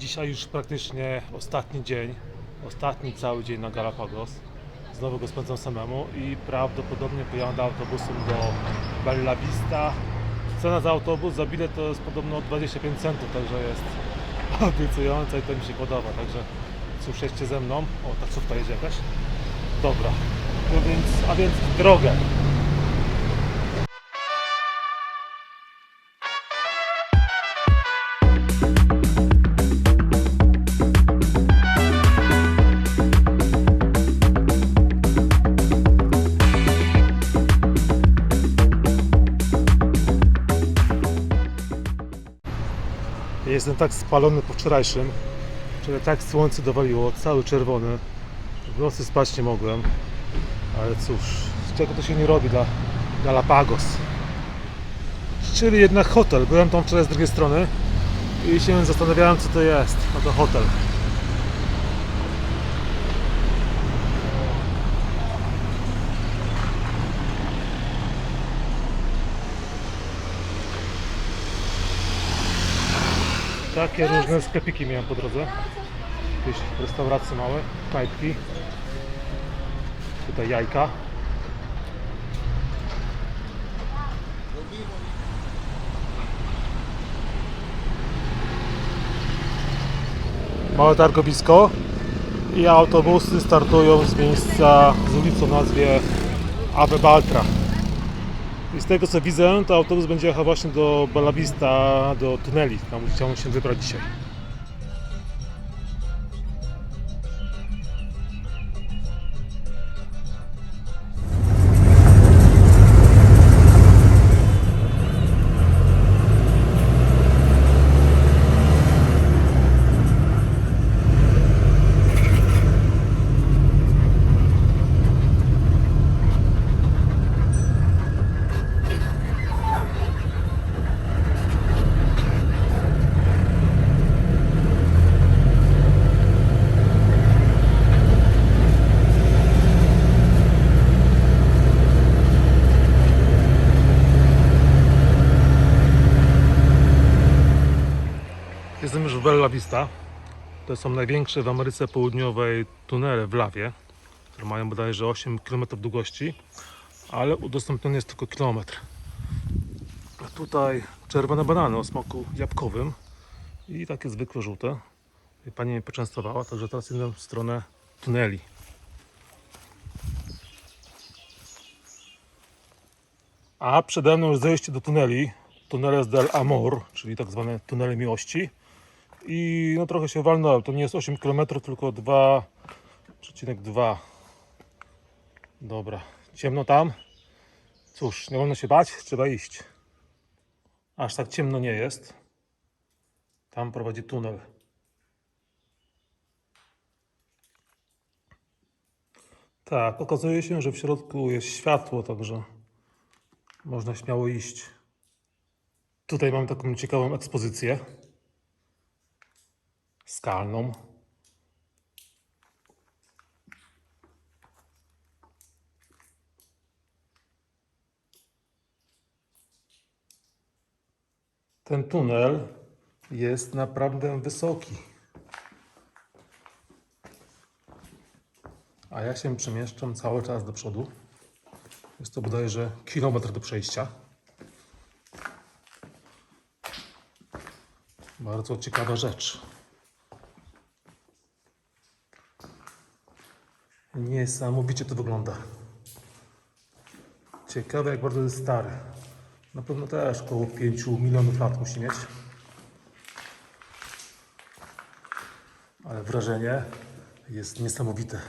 Dzisiaj już praktycznie ostatni dzień, ostatni cały dzień na Galapagos. Znowu go spędzam samemu i prawdopodobnie pojadę autobusem do Bella Vista. Cena za autobus, za bilet to jest podobno 25 centów, także jest obiecująca i to mi się podoba. Także cóż, ze mną. O, taksówka jedzie jakaś. Dobra, no więc, a więc drogę. Jestem tak spalony po wczorajszym, że tak słońce dowaliło, cały czerwony. W nocy spać nie mogłem, ale cóż, z czego to się nie robi dla Galapagos. Czyli jednak hotel. Byłem tam wczoraj z drugiej strony i się zastanawiałem co to jest. No to hotel. Takie różne sklepiki miałem po drodze. Jakieś restauracje małe, knajpki. Tutaj jajka. Małe targowisko i autobusy startują z miejsca z ulicy o nazwie Ave Baltra. I z tego co widzę, to autobus będzie jechał właśnie do Bella Vista, do tuneli. Tam chciałem się wybrać dzisiaj. To są największe w Ameryce Południowej tunele w lawie, które mają bodajże 8 km długości, ale udostępniony jest tylko kilometr. A tutaj czerwone banany o smaku jabłkowym i takie zwykłe żółte. Pani mnie poczęstowała, także teraz idę w stronę tuneli. A przede mną już zejście do tuneli, Tuneles del Amor, czyli tak zwane tunele miłości. I no trochę się walnąłem, to nie jest 8 km, tylko 2,2 Dobra, ciemno tam. Cóż, nie wolno się bać, trzeba iść. Aż tak ciemno nie jest. Tam prowadzi tunel. Tak, okazuje się, że w środku jest światło, także można śmiało iść. Tutaj mam taką ciekawą ekspozycję skalną. Ten tunel jest naprawdę wysoki. A ja się przemieszczam cały czas do przodu. Jest to bodajże kilometr do przejścia. Bardzo ciekawa rzecz. Niesamowicie to wygląda. Ciekawe jak bardzo jest stary. Na pewno też około 5 milionów lat musi mieć. Ale wrażenie jest niesamowite.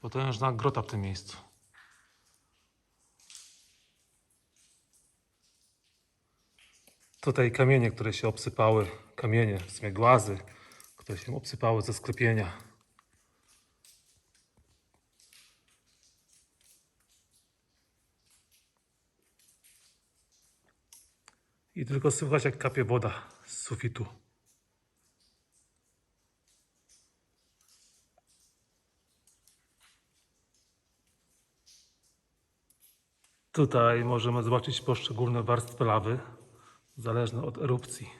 Potężna grota w tym miejscu. Tutaj kamienie, które się obsypały, kamienie, w sumie głazy, które się obsypały ze sklepienia. I tylko słychać jak kapie woda z sufitu. Tutaj możemy zobaczyć poszczególne warstwy lawy, zależne od erupcji.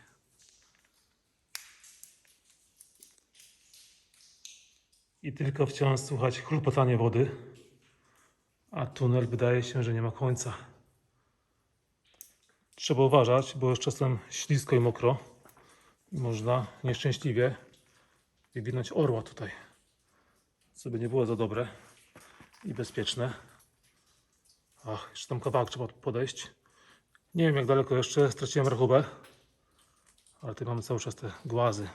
I tylko wciąż słychać chlupotanie wody, a tunel wydaje się, że nie ma końca. Trzeba uważać, bo jest czasem ślisko i mokro. Można nieszczęśliwie wywinąć orła tutaj, co by nie było za dobre i bezpieczne. Ach, jeszcze tam kawałek trzeba podejść. Nie wiem jak daleko jeszcze, straciłem rachubę. Ale tutaj mamy cały czas te głazy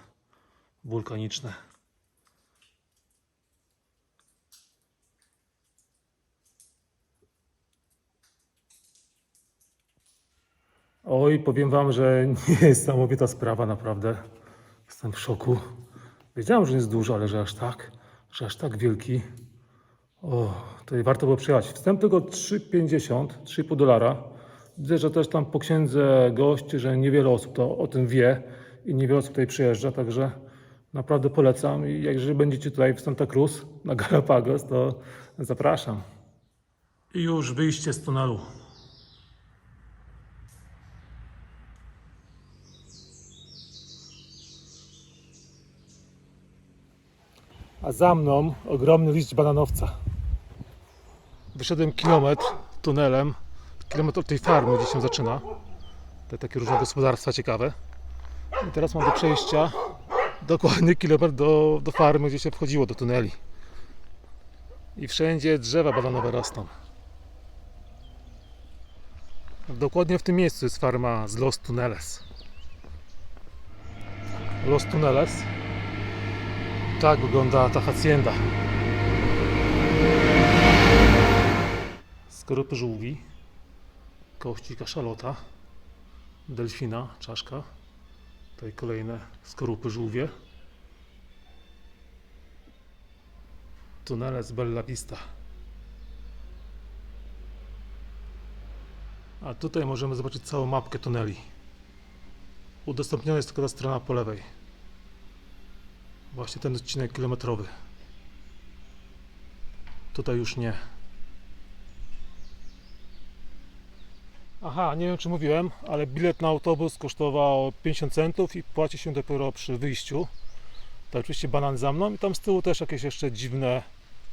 wulkaniczne. Oj, powiem wam, że niesamowita sprawa naprawdę. Jestem w szoku. Wiedziałem, że jest duży, ale że aż tak, że aż tak wielki. O, tutaj warto było przyjechać. Wstęp tylko 3,50, 3,5 dolara. Widzę, że też tam po księdze gości, że niewiele osób to o tym wie i niewiele osób tutaj przyjeżdża, także naprawdę polecam. I jak jeżeli będziecie tutaj w Santa Cruz na Galapagos, to zapraszam. I już wyjście z tunelu. A za mną ogromny liść bananowca. Wyszedłem kilometr tunelem, kilometr od tej farmy, gdzie się zaczyna. Te takie różne gospodarstwa ciekawe. I teraz mam do przejścia dokładny kilometr do, do farmy, gdzie się wchodziło do tuneli. I wszędzie drzewa bananowe rosną. Dokładnie w tym miejscu jest farma z Los Tuneles. Los Tuneles. Tak wygląda ta hacienda. Skorupy żółwi, kości kaszalota, delfina, czaszka. Tutaj kolejne skorupy żółwie. Tunele z Bella Vista. A tutaj możemy zobaczyć całą mapkę tuneli. Udostępniona jest tylko ta strona po lewej. Właśnie ten odcinek kilometrowy. Tutaj już nie. Aha, nie wiem czy mówiłem, ale bilet na autobus kosztował 50 centów i płaci się dopiero przy wyjściu. To oczywiście banan za mną i tam z tyłu też jakieś jeszcze dziwne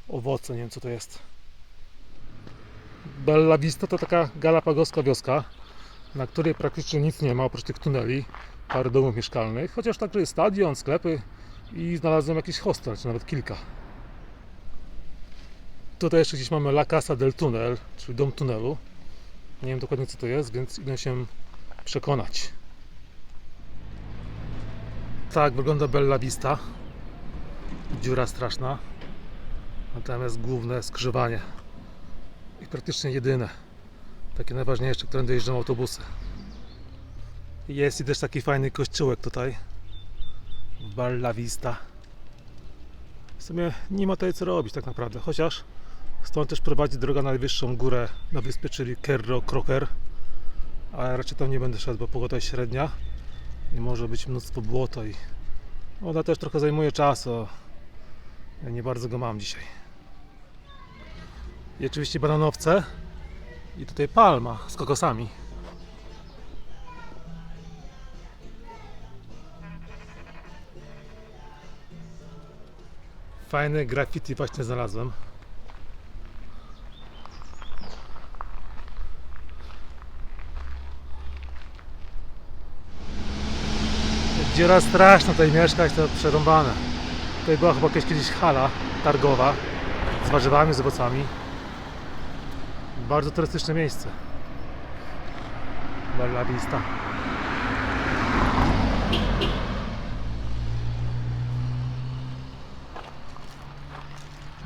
owoce, nie wiem co to jest. Bella Vista to taka galapagoska wioska, na której praktycznie nic nie ma oprócz tych tuneli, parę domów mieszkalnych, chociaż także jest stadion, sklepy i znalazłem jakiś hostel, czy nawet kilka. Tutaj jeszcze gdzieś mamy La Casa del Tunel, czyli dom tunelu. Nie wiem dokładnie co to jest, więc idę się przekonać. Tak wygląda Bella Vista. Dziura straszna. Natomiast główne skrzyżowanie. I praktycznie jedyne. Takie najważniejsze, którędy jeżdżą autobusy. Jest i też taki fajny kościółek tutaj. Bella Vista. W sumie nie ma tutaj co robić tak naprawdę, chociaż stąd też prowadzi droga na najwyższą górę na wyspie, czyli Kerro Croker. Ale raczej tam nie będę szedł, bo pogoda jest średnia i może być mnóstwo błota i ona też trochę zajmuje czas, a ja nie bardzo go mam dzisiaj. I oczywiście bananowce i tutaj palma z kokosami. Fajne graffiti właśnie znalazłem. Dziura straszna tutaj mieszkać, to przerąbane. Tutaj była chyba jakaś kiedyś hala targowa z warzywami, z owocami. Bardzo turystyczne miejsce. Bella Vista.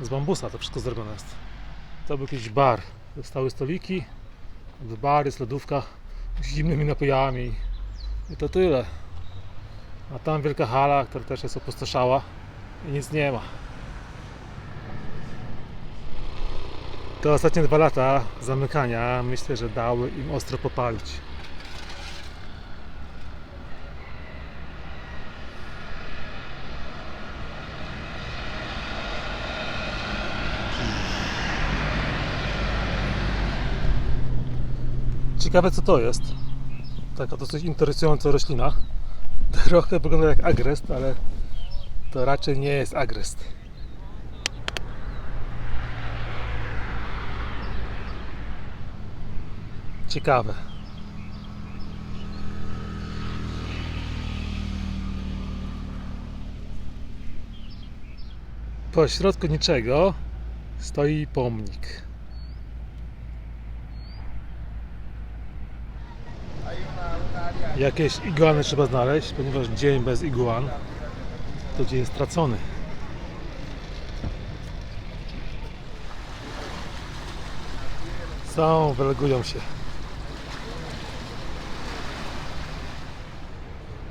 Z bambusa to wszystko zrobione jest. To był jakiś bar. Stały stoliki, bar, jest lodówka z zimnymi napojami. I to tyle. A tam wielka hala, która też jest opustoszała i nic nie ma. Te ostatnie dwa lata zamykania myślę, że dały im ostro popalić. Ciekawe co to jest. Taka dosyć interesująca roślina. Trochę wygląda jak agrest, ale to raczej nie jest agrest. Ciekawe. Po środku niczego stoi pomnik. Jakieś iguany trzeba znaleźć, ponieważ dzień bez iguan to dzień stracony. Są, wylegują się.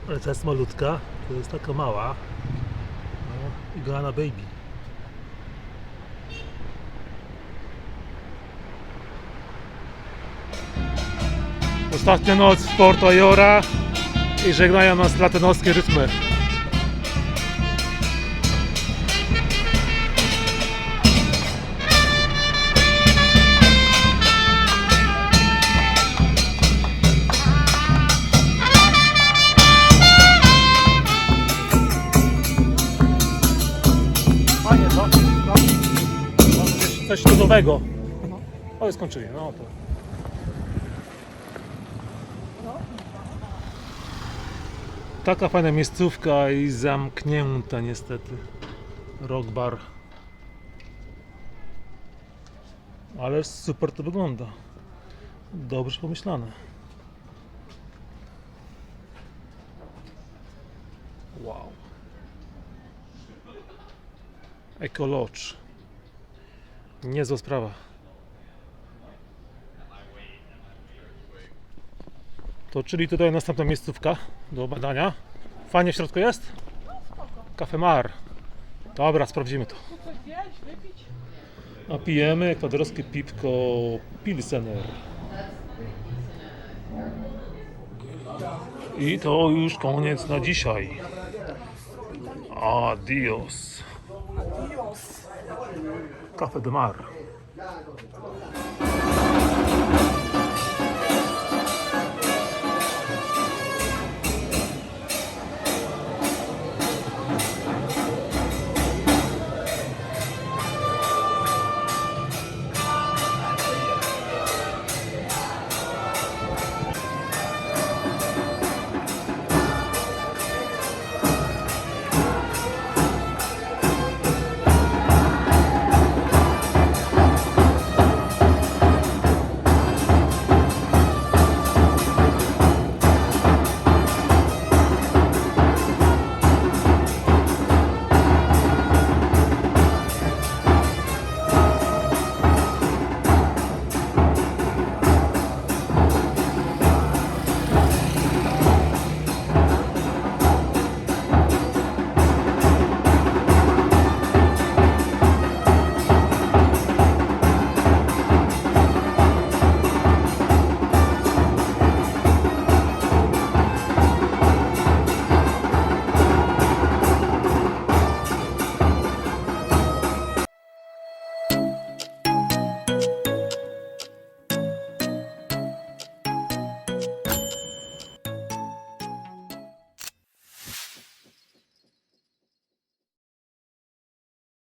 Ale ta jest malutka, to jest taka mała. No, iguana baby. Ostatnia noc w Porto Ayora i żegnają nas latynoskie rytmy. Fajnie? No. No, coś- cudowego. O, skończyli. No to. Taka fajna miejscówka i zamknięta niestety. Rock bar. Ale super to wygląda. Dobrze pomyślane. Wow. Eco Lodge. Niezła sprawa. To czyli tutaj następna miejscówka do badania. Fajnie w środku jest? Kafe Mar. Dobra, sprawdzimy to. A pijemy ekwadorskie piwko Pilsener. I to już koniec na dzisiaj. Adios. Kafe de Mar.